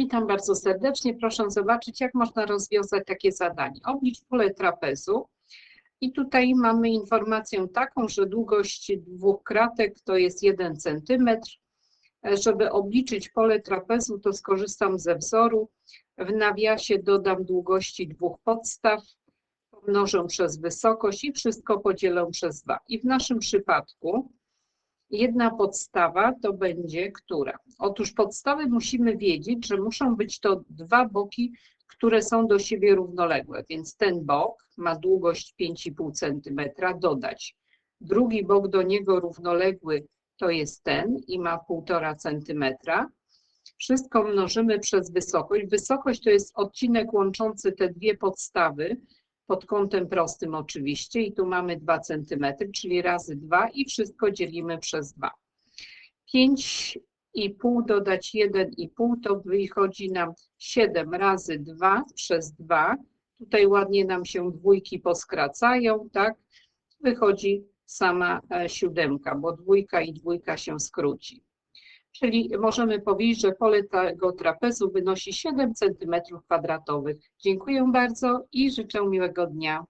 Witam bardzo serdecznie. Proszę zobaczyć, jak można rozwiązać takie zadanie. Oblicz pole trapezu. I tutaj mamy informację taką, że długość dwóch kratek to jest 1 cm. Żeby obliczyć pole trapezu, to skorzystam ze wzoru. W nawiasie dodam długości dwóch podstaw, pomnożę przez wysokość i wszystko podzielę przez 2. I w naszym przypadku jedna podstawa to będzie która? Otóż podstawy musimy wiedzieć, że muszą być to dwa boki, które są do siebie równoległe, więc ten bok ma długość 5,5 cm, dodać. Drugi bok do niego równoległy to jest ten i ma 1,5 cm. Wszystko mnożymy przez wysokość. Wysokość to jest odcinek łączący te dwie podstawy, pod kątem prostym oczywiście i tu mamy 2 cm, czyli razy 2 i wszystko dzielimy przez 2. 5,5 dodać 1,5 to wychodzi nam 7 razy 2 przez 2. Tutaj ładnie nam się dwójki poskracają, tak? Wychodzi sama e, siódemka, bo dwójka i dwójka się skróci. Czyli możemy powiedzieć, że pole tego trapezu wynosi 7 cm kwadratowych. Dziękuję bardzo i życzę miłego dnia.